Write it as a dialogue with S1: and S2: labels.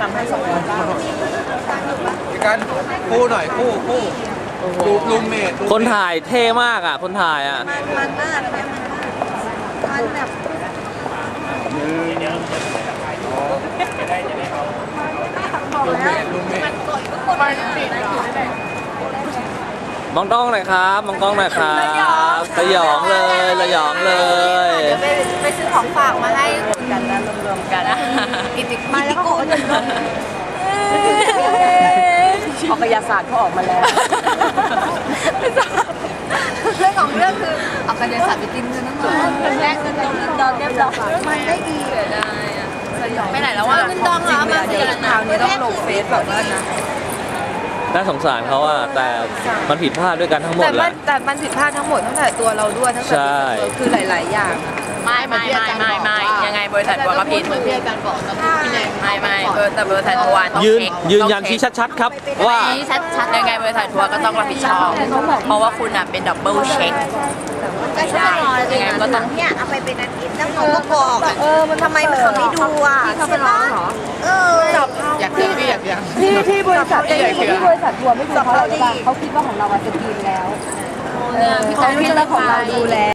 S1: ทำให้สองร้อยบาท
S2: พี่กันคู่หน่อยคู่คู่รูปรูมเมท
S3: คนถ่ายเท่มากอะ คนถ่ายอะ
S4: มันมันมากเลยมันแบบ
S2: รูมเมทรูมเมท
S3: มองกล้องหน่อยครับมองกล้องหน่อยครับสยองเลยสยองเลย
S4: เดี๋ยวไปไปซื้อของฝากมาให้คุณกันนะรวมๆกันกิติ มาแล้วก็ออกกายศาสตร์เขาออกมาแล้วเรื่องของเรื่องคือออกกายศาสตร์ไปกินเงินน้องๆแลกเงินดองเงินดองเรียบร้อยมันได้ดีได้สยองไปไหนแล้ววะเงินดองแล้วมาเดือนคราวนี้ต้องลงเฟซแบบว่านะ
S3: น่าสงสารเขาอะแต่มันผิดพลาดด้วยกันทั้งหมด
S4: แต่
S3: แห
S4: มั
S3: ละ
S4: นแต่มันผิดพลาดทั้งหมดตั้งแต่ตัวเราด้วยตั้งแต่
S3: ใช่
S4: คือหลาย ๆ อย่าง
S1: ไม่ไม่ไม่ไม่ไม่ยังไงบริษัททัวร์ก็ผิด
S4: พี่อาจารย์บอกนะพี่แนน
S1: ไม่ไม่ แต่บริษัททัวร์ต้อง
S3: ยืน
S1: เช็ค
S3: ยืนยันชี้ชัดๆครับ ว่า
S1: ชี้ชัดๆยังไงบริษัททัวร์ก็ต้องรับผิดชอบ เพราะว่าคุณอะเป็นดับเบิลเช็ค
S4: ก็ใช่
S1: ยังไงก็ต้อง
S4: เนี่ยเอาไปเป็นอาทิตย์แล้วเขาก็บอกเออมันทำไมมันเขาไม่ดูอะใช่ปะเออจับ
S1: อยากเจอพี่อยากอยาก
S5: ที่ที่บริษัทที่ที่บริษัททัวร์ไม่ดูเพราะอะไรรู้ป่ะเขาคิดว่าของเราอะจะกินแล้ว
S1: เนี่ยพี่
S5: เขาคิดว่าของเราดูแล้ว